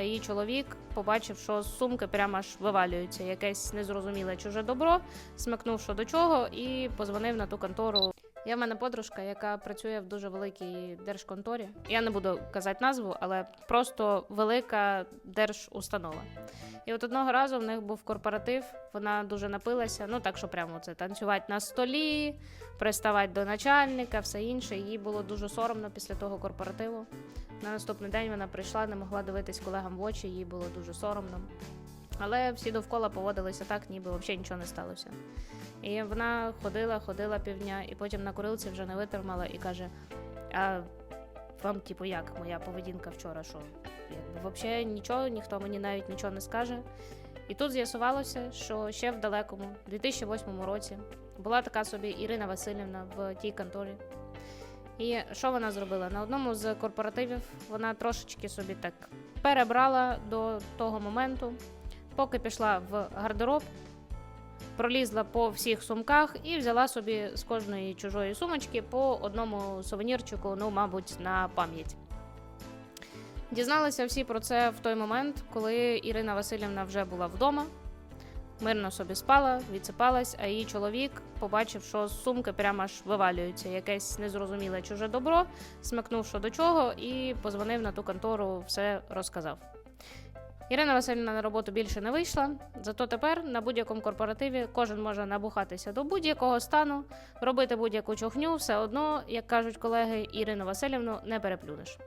Її чоловік побачив, що з сумки прямо аж вивалюється якесь незрозуміле чуже добро, смикнув що до чого, і позвонив на ту контору. Є в мене подружка, яка працює в дуже великій держконторі. Я не буду казати назву, але просто велика держустанова. І от одного разу в них був корпоратив, вона дуже напилася. Ну так, що прямо це танцювати на столі, приставати до начальника, все інше. Їй було дуже соромно після того корпоративу. На наступний день вона прийшла, не могла дивитись колегам в очі, їй було дуже соромно. Але всі довкола поводилися так, ніби взагалі нічого не сталося. І вона ходила, ходила півдня, і потім на курилці вже не витримала і каже: А вам, типу, як моя поведінка вчора? Що? Якби взагалі нічого, ніхто мені навіть нічого не скаже. І тут з'ясувалося, що ще в далекому 2008 році була така собі Ірина Васильівна в тій конторі. І що вона зробила? На одному з корпоративів вона трошечки собі так перебрала до того моменту, поки пішла в гардероб, пролізла по всіх сумках і взяла собі з кожної чужої сумочки по одному сувенірчику, ну, мабуть, на пам'ять. Дізналися всі про це в той момент, коли Ірина Васильівна вже була вдома, мирно собі спала, відсипалась, а її чоловік побачив, що з сумки прямо аж вивалюється якесь незрозуміле чуже добро, смикнув що до чого, і позвонив на ту контору, все розказав. Ірина Васильівна на роботу більше не вийшла, зато тепер на будь-якому корпоративі кожен може набухатися до будь-якого стану, робити будь-яку чухню, все одно, як кажуть колеги, Ірину Васильівну не переплюнеш.